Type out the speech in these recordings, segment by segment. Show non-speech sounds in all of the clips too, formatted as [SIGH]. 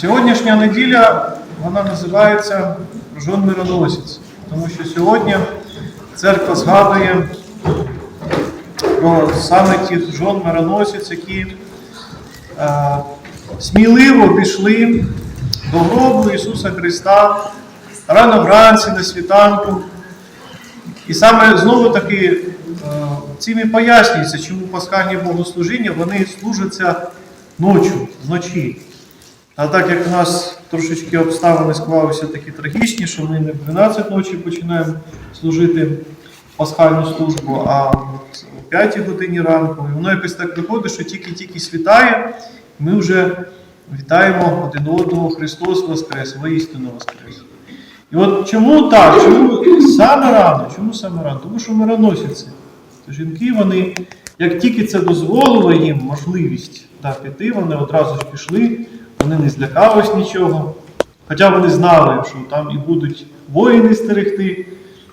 Сьогоднішня неділя вона називається Жон Мироносець, тому що сьогодні церква згадує про саме тих жон мироносець, які е, сміливо пішли до гробу Ісуса Христа рано вранці на світанку. І саме знову таки е, цим і пояснюється, чому пасхальні богослужіння вони служаться ночі, вночі. А так як у нас трошечки обставини склалися такі трагічні, що ми не в 12 ночі починаємо служити пасхальну службу, а о 5 годині ранку. І воно якось так виходить, що тільки-тільки світає, ми вже вітаємо один одного Христос Воскрес, воістину Воскрес. І от чому так? Чому саме рано? Чому саме рано? Тому що мироносиці. То жінки, вони, як тільки це дозволило їм можливість да, піти, вони одразу ж пішли, вони не злякались нічого. Хоча вони знали, що там і будуть воїни стерегти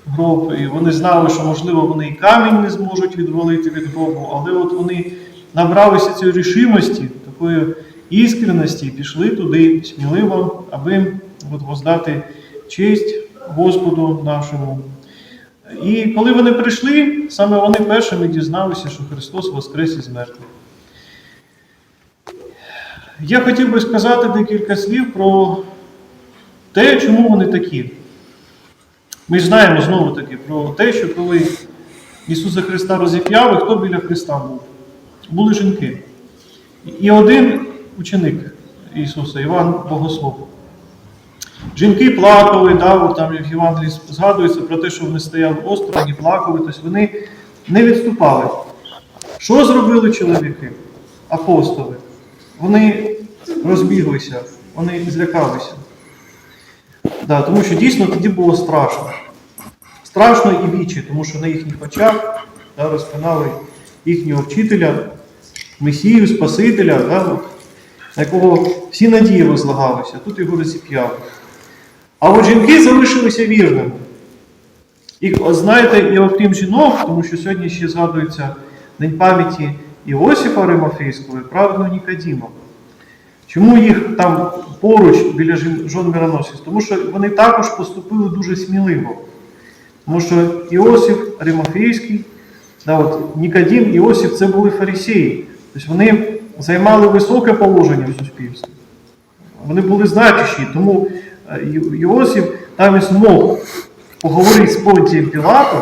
гроб, і вони знали, що можливо вони і камінь не зможуть відвалити від гробу, але от вони набралися цієї рішимості, такої іскреності і пішли туди сміливо, аби от, воздати честь Господу нашому. І коли вони прийшли, саме вони першими дізналися, що Христос воскрес із мертвих. Я хотів би сказати декілька слів про те, чому вони такі. Ми ж знаємо знову таки про те, що коли Ісуса Христа розіп'яли, хто біля Христа був? Були жінки. І один ученик Ісуса, Іван Богослов. Жінки плакали, да, там в Євангелії згадується про те, що вони стояли осторонь і плакали, тобто вони не відступали. Що зробили чоловіки, апостоли? Вони розбіглися, вони злякалися. Да, тому що дійсно тоді було страшно. Страшно і вічі, тому що на їхніх очах да, розпинали їхнього вчителя, Месію, Спасителя, да, на якого всі надії возлагалися, тут його розіп'яли. А от жінки залишилися вірними. І знаєте, і окрім жінок, тому що сьогодні ще згадується День пам'яті Іосифа Римофейського і праведного Нікодіма. Чому їх там поруч біля жон мироносець? Тому що вони також поступили дуже сміливо. Тому що Іосиф Римофейський, да, от Нікодім, Іосиф це були фарисеї. Тобто вони займали високе положення в суспільстві. Вони були значущі, тому е, Ю- там і змог поговорити з Понтієм Пілатом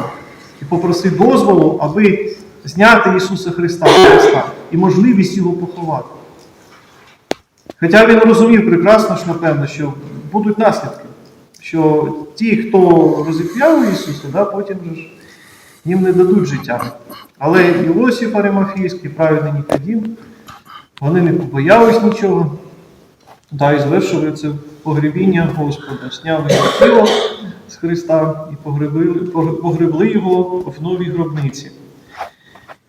і попросити дозволу, аби зняти Ісуса Христа Христа і можливість його поховати. Хоча він розумів прекрасно, ж, напевно, що будуть наслідки, що ті, хто розіп'яв Ісуса, да, потім ж їм не дадуть життя. Але Іосиф Аримафійський, праведний Нікодім, вони не побоялись нічого. Да, і звершили це погребіння Господа, сняли його тіло з Христа і погребили, погр- погребли його в новій гробниці.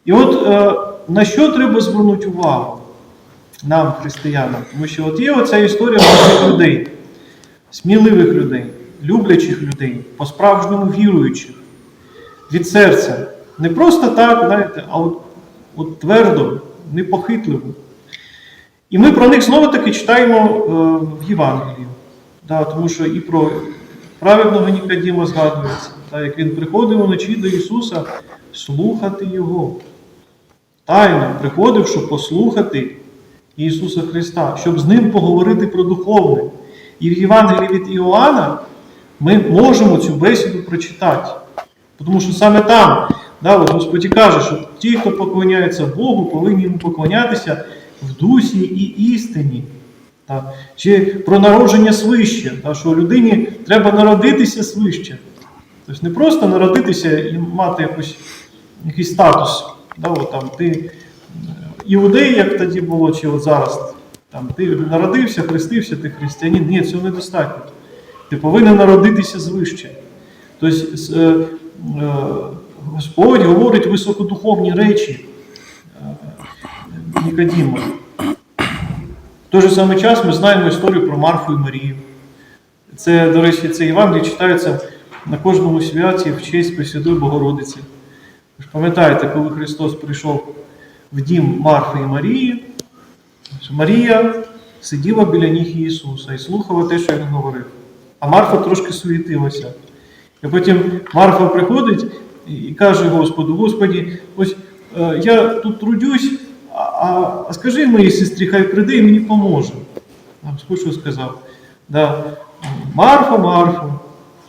І от е, на що треба звернути увагу нам, християнам? Тому що от є оця історія Божих людей, сміливих людей, люблячих людей, по-справжньому віруючих, від серця. Не просто так, знаєте, а от, от твердо, непохитливо. І ми про них знову таки читаємо е, в Євангелії. Да, тому що і про праведного Нікодіма згадується, та, як він приходив уночі до Ісуса слухати Його. Тайно приходив, щоб послухати Ісуса Христа, щоб з Ним поговорити про духовне. І в Євангелії від Іоанна ми можемо цю бесіду прочитати. Тому що саме там да, от Господь каже, що ті, хто поклоняється Богу, повинні йому поклонятися в дусі і істині. Та, чи про народження свище, та, що людині треба народитися свище. Тобто не просто народитися і мати якусь, якийсь статус. Да, от, там, ти е, іудей, як тоді було, чи от зараз. Там, ти народився, хрестився, ти християнин. Ні, цього недостатньо. Ти повинен народитися звище. Тобто Господь говорить високодуховні речі Нікодіму. В той же самий час ми знаємо історію про Марфу і Марію. Це, до речі, це Євангеліє читається на кожному святі в честь Пресвятої Богородиці. Ви ж пам'ятаєте, коли Христос прийшов в дім Марфи і Марії, Марія сиділа біля ніг Ісуса і слухала те, що Він говорив. А Марфа трошки суетилася. І потім Марфа приходить і каже Господу: Господі, ось е, я тут трудюсь, а, а, скажи моїй сестрі, хай прийде і мені поможе. Господь що сказав? Да. Марфа, Марфа,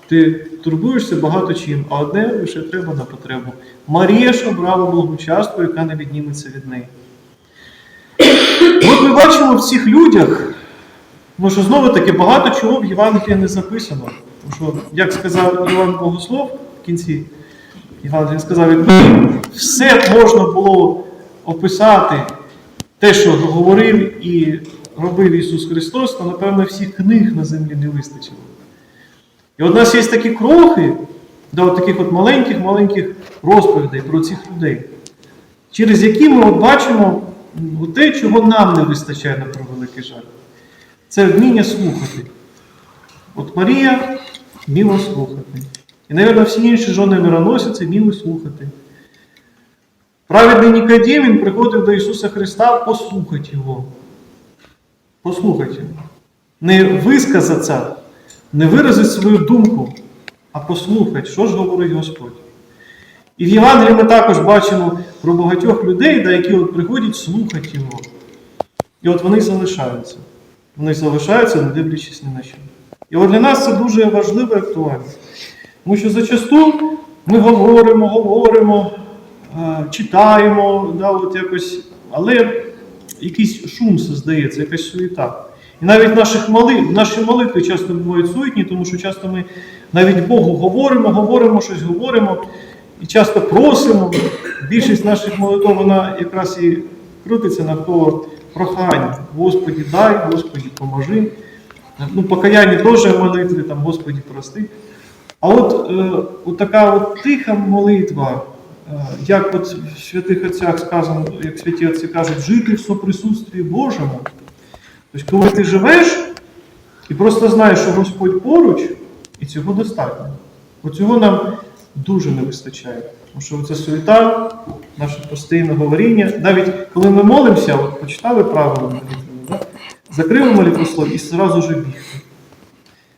ти турбуєшся багато чим, а одне лише треба на потребу. Марія ж обрала благу частку, яка не відніметься від неї. От ми бачимо в цих людях, ну що знову таки багато чого в Євангелії не записано. Тому що, як сказав Іван Богослов в кінці Євангелія, сказав, якби все можна було описати, те, що говорив і робив Ісус Христос, то, напевно, всіх книг на землі не вистачило. І от у нас є такі крохи, да, от таких от маленьких-маленьких розповідей про цих людей, через які ми от бачимо те, чого нам не вистачає на превеликий жаль. Це вміння слухати. От Марія вміла слухати. І, мабуть, всі інші жони мироносиці вміли слухати. Праведний Нікодім, він приходив до Ісуса Христа послухати Його. Послухати Його. Не висказатися, не виразити свою думку, а послухати, що ж говорить Господь. І в Євангелії ми також бачимо про багатьох людей, да, які от приходять слухати Його. І от вони залишаються. Вони залишаються, не дивлячись ні на що. І от для нас це дуже важливо і актуально. Тому що зачасту ми говоримо, говоримо, е, читаємо, да, от якось, але якийсь шум здається, якась суєта. І навіть наших моли, наші молитви часто бувають суетні, тому що часто ми навіть Богу говоримо, говоримо, щось говоримо і часто просимо. Більшість наших молитв вона якраз і крутиться навколо прохання. Господі дай, Господі поможи. Ну, покаяння теж молитви, там, Господі прости. А от, е, от така от тиха молитва, е, як от в святих отцях сказано, як святі отці кажуть, жити в соприсутстві Божому. Тобто, коли ти живеш і просто знаєш, що Господь поруч, і цього достатньо. Оцього нам дуже не вистачає. Тому що це суєта, наше постійне говоріння. Навіть коли ми молимося, от почитали правила молитви, закрили молитвослов і одразу ж бігти.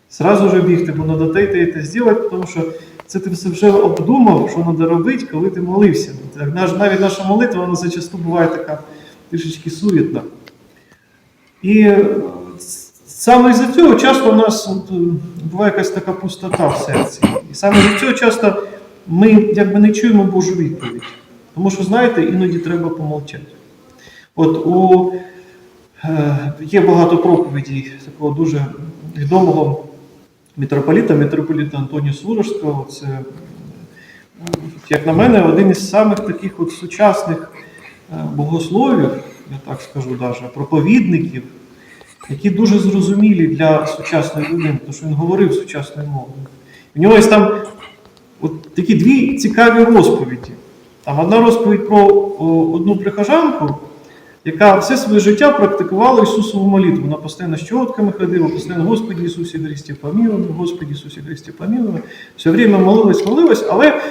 Сразу же бігти, бо треба те і те те зробити, тому що це ти все вже обдумав, що треба робити, коли ти молився. Навіть наша молитва, вона зачасту буває така трішечки суетна. І е, саме з-за цього часто у нас от, е, буває якась така пустота в серці. І саме з цього часто ми якби не чуємо Божу відповідь. Тому що, знаєте, іноді треба помовчати. От у, е, є багато проповідей такого дуже відомого митрополіта, митрополіта Антонія Сурожського. Це, е, як на мене, один із самих таких от сучасних богословів, я так скажу, даже, проповідників, які дуже зрозумілі для сучасної людини, тому що він говорив сучасною мовою. У нього є там от такі дві цікаві розповіді. Там одна розповідь про о, одну прихожанку, яка все своє життя практикувала Ісусову молитву. Вона постійно з чотками ходила, постійно Господи Ісусі Христі помилуй, Господи Ісусі Христі помилуй. Все время молилась, молилась, але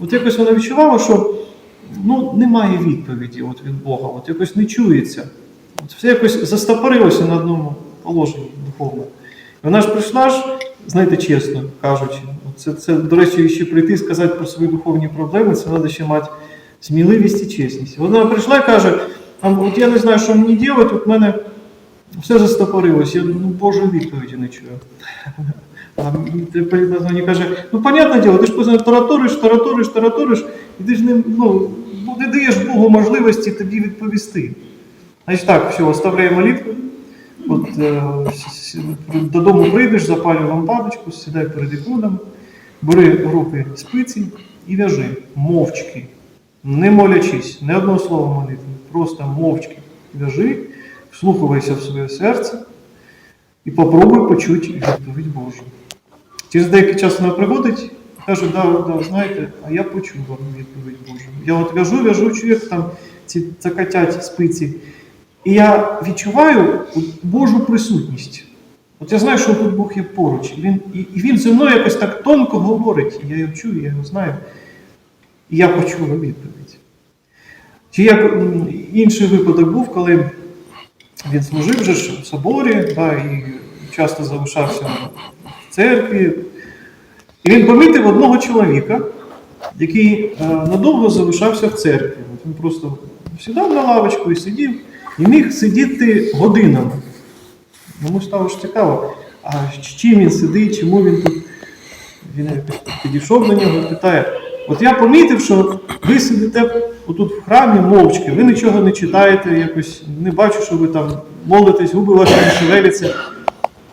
от якось вона відчувала, що ну, немає відповіді от від Бога, от якось не чується. От все якось застопорилося на одному положенні духовному. І Вона ж прийшла ж, знаєте, чесно кажучи, це, це, до речі, ще прийти і сказати про свої духовні проблеми, це треба ще мати сміливість і чесність. Вона прийшла і каже, от я не знаю, що мені робити, от мене все застопорилось, я ну, Божої відповіді не чую. Мені каже, ну, понятне діло, ти ж постійно тараториш, тараториш, тараториш, і ти ж не, ну, не даєш Богу можливості тобі відповісти. Значить так, все, оставляй молитву. От, е, додому прийдеш, запалюй лампадочку, сідай перед іконом, бери в руки спиці і в'яжи мовчки, не молячись, не одного слова молитви, просто мовчки в'яжи, вслухайся в своє серце і попробуй почути відповідь Божу. Через деякий час вона приходить, каже, да, да, знаєте, а я почув вам відповідь Божу. Я от в'яжу, в'яжу, як там ці закатять спиці. І я відчуваю Божу присутність. От я знаю, що тут Бог є поруч. І він, і, і він зі мною якось так тонко говорить. Я його чую, я його знаю. І я почула відповідь. Чи як інший випадок був, коли він служив же ж в соборі, да, і часто залишався церкві. І він помітив одного чоловіка, який е, надовго залишався в церкві. Він просто сідав на лавочку і сидів, і міг сидіти годинами. Йому стало ж цікаво, а чим він сидить, чому він тут. Він підійшов до нього і питає: От я помітив, що ви сидите отут в храмі мовчки, ви нічого не читаєте, якось не бачу, що ви там молитесь, губи ваші не шевеляться.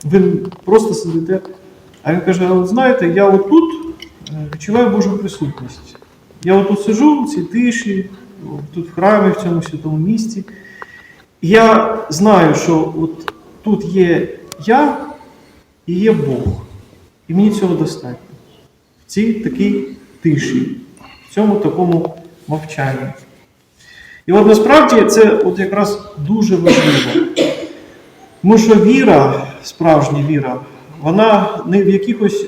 Ви просто сидите. А він каже: знаєте, я отут е, відчуваю Божу присутність. Я отут сижу в цій тиші, тут в храмі, в цьому святому місці. Я знаю, що от тут є я і є Бог. І мені цього достатньо. В цій такій тиші, в цьому такому мовчанні. І от насправді це от якраз дуже важливо. Тому що віра, справжня віра, вона не в якихось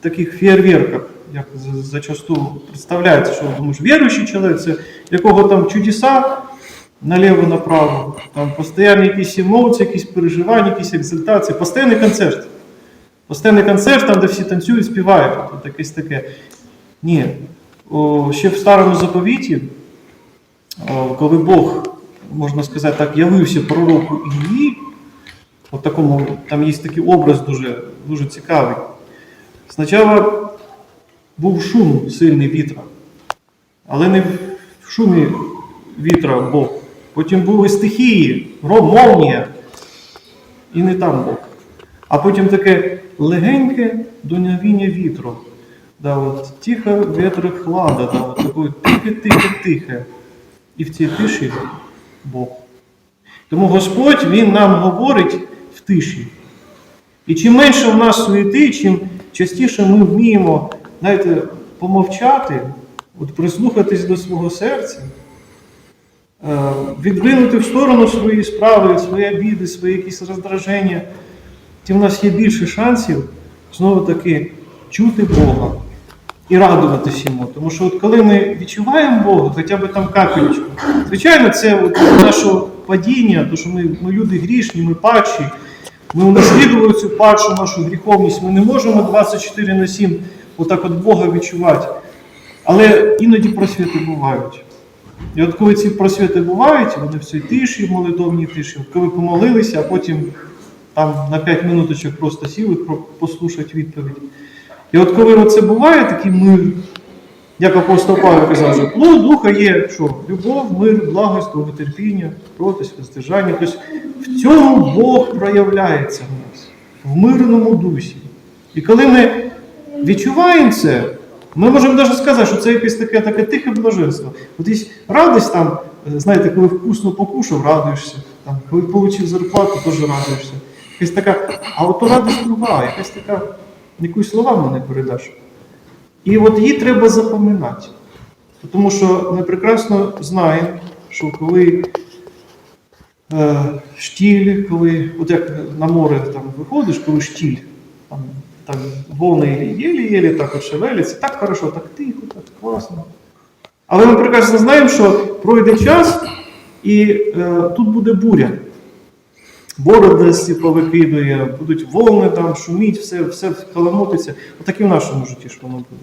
таких фєрверках, як зачасту представляється, що думаєш, віруючий чоловік, це якого там чудеса наліво-направо, там постійно якісь емоції, якісь переживання, якісь екзальтації, постійний концерт. Постійний концерт, там, де всі танцюють, співають, от якесь таке. Ні. О, ще в старому заповіті, о, коли Бог, можна сказати так, явився пророку Іллі, от такому, там є такий образ дуже, дуже цікавий. Спочатку був шум сильний вітра, але не в шумі вітра Бог. Потім були стихії, молнія, і не там Бог. А потім таке легеньке дуновіння вітру. Да, от, тихо ветри хлада, да, от, таке тихе-тихе-тихе. І в цій тиші Бог. Тому Господь Він нам говорить тиші. І чим менше в нас суєти, чим частіше ми вміємо, знаєте, помовчати, от прислухатись до свого серця, е, відвинути в сторону свої справи, свої обіди, свої якісь роздраження, тим в нас є більше шансів знову таки чути Бога і радуватись йому. Тому що от коли ми відчуваємо Бога, хоча б там капелечку, звичайно, це от нашого падіння, тому що ми, ми люди грішні, ми падші, ми унаслідували цю падшу нашу гріховність, ми не можемо 24 на 7 отак от Бога відчувати. Але іноді просвіти бувають. І от коли ці просвіти бувають, вони в цій тиші, в молитовній тиші, от коли помолилися, а потім там на 5 минуточок просто сіли послухати відповідь. І от коли це буває, такий мир, як апостол Павло казав, що плод духа є що? Любов, мир, благость, довготерпіння, кротость, воздержання. Тобто в цьому Бог проявляється в нас, в мирному дусі. І коли ми відчуваємо це, ми можемо навіть сказати, що це якесь таке, таке тихе блаженство. От є радість там, знаєте, коли вкусно покушав, радуєшся. Там, коли отримав зарплату, теж радуєшся. Якась така, а от то радість друга, якась така, якусь словами не передаш. І от її треба запам'ятати. Тому що ми прекрасно знаємо, що коли е, штіль, коли, от як на море там виходиш, коли штіль, там, там волни єлі-єлі так шевеляться, так хорошо, так тихо, так класно. Але ми прекрасно знаємо, що пройде час і е, тут буде буря. Бородості повикидує, будуть волни там, шуміть, все, все каламутиться. Отак і в нашому житті ж воно буде.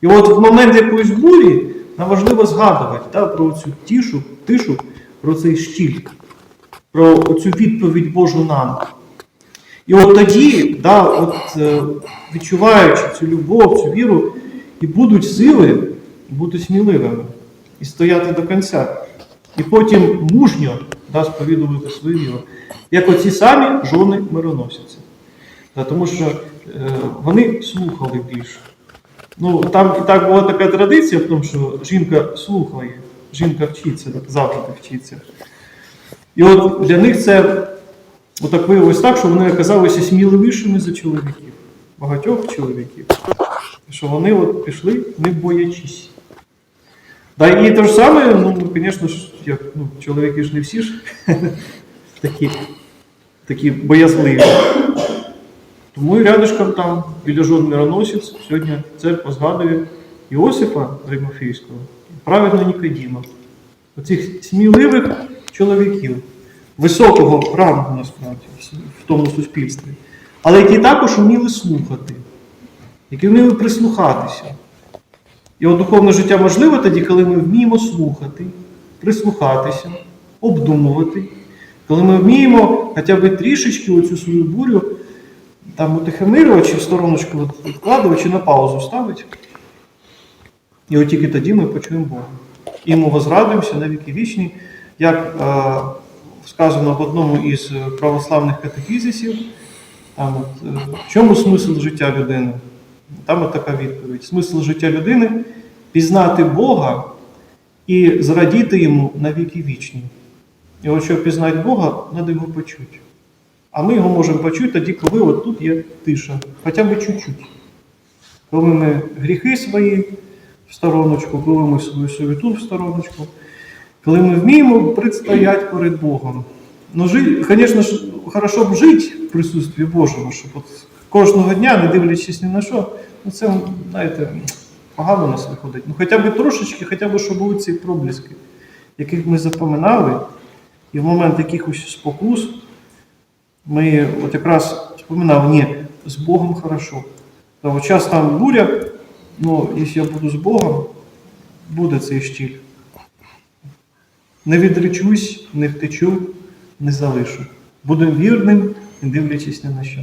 І от в момент якоїсь бурі нам важливо згадувати да, про цю тішу, тишу, про цей щіль, про цю відповідь Божу нам. І от тоді, да, от, е, відчуваючи цю любов, цю віру, і будуть сили бути сміливими і стояти до кінця. І потім мужньо да, сповідувати свою віру. Як оці самі жони мироносяться. Тому що е, вони слухали більше. Ну, там і так була така традиція в тому, що жінка слухає, жінка вчиться, завжди вчиться. І от для них це отак виявилось так, що вони оказалися сміливішими за чоловіків, багатьох чоловіків. Що вони от пішли, не боячись. Да, і те ж саме, ну, звісно ж, як, ну, чоловіки ж не всі ж [LAUGHS] такі, такі боязливі. Тому і рядышком там біля жон мироносець сьогодні церква згадує Іосифа Римофійського, праведно Нікодіма. Оцих сміливих чоловіків. високого рангу насправді в тому суспільстві, але які також вміли слухати, які вміли прислухатися. І от духовне життя можливе тоді, коли ми вміємо слухати, прислухатися, обдумувати, коли ми вміємо хоча б трішечки оцю свою бурю там утихомирювати, в стороночку відкладувати, на паузу ставити. І от тільки тоді ми почуємо Бога. І ми возрадуємося на віки вічні, як е, сказано в одному із е, православних катехізисів, там от, е, в чому смисл життя людини? Там от така відповідь. Смисл життя людини пізнати Бога і зрадіти йому на віки вічні. І от щоб пізнати Бога, треба його почути. А ми його можемо почути тоді, коли от тут є тиша, хоча б чуть-чуть. Коли ми гріхи свої в стороночку, коли ми свою суету в стороночку, коли ми вміємо предстояти перед Богом. Ну, звісно ж, хорошо б жити в присутстві Божому, щоб от кожного дня, не дивлячись ні на що, ну це, знаєте, погано у нас виходить. Ну хоча б трошечки, хоча б, щоб були ці проблиски, яких ми запоминали, і в момент якихось спокус ми от якраз вспоминали, ні, з Богом хорошо. Та от час там буря, ну, якщо я буду з Богом, буде цей штіль. Не відречусь, не втечу, не залишу. Буду вірним, не дивлячись ні на що.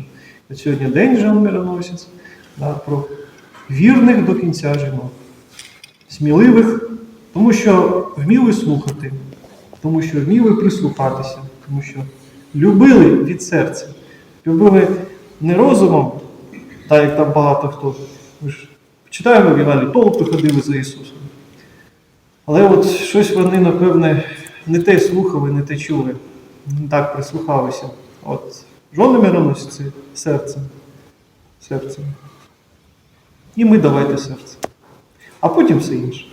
От сьогодні день Жан Мироносець да, про вірних до кінця жінок, сміливих, тому що вміли слухати, тому що вміли прислухатися, тому що любили від серця, любили не розумом, так як там багато хто. Ми ж читаємо в Євангелії, толпи ходили за Ісусом. Але от щось вони, напевне, не те слухали, не те чули, не так прислухалися. От жони мироносці серцем. серцем. І ми давайте серце. А потім все інше.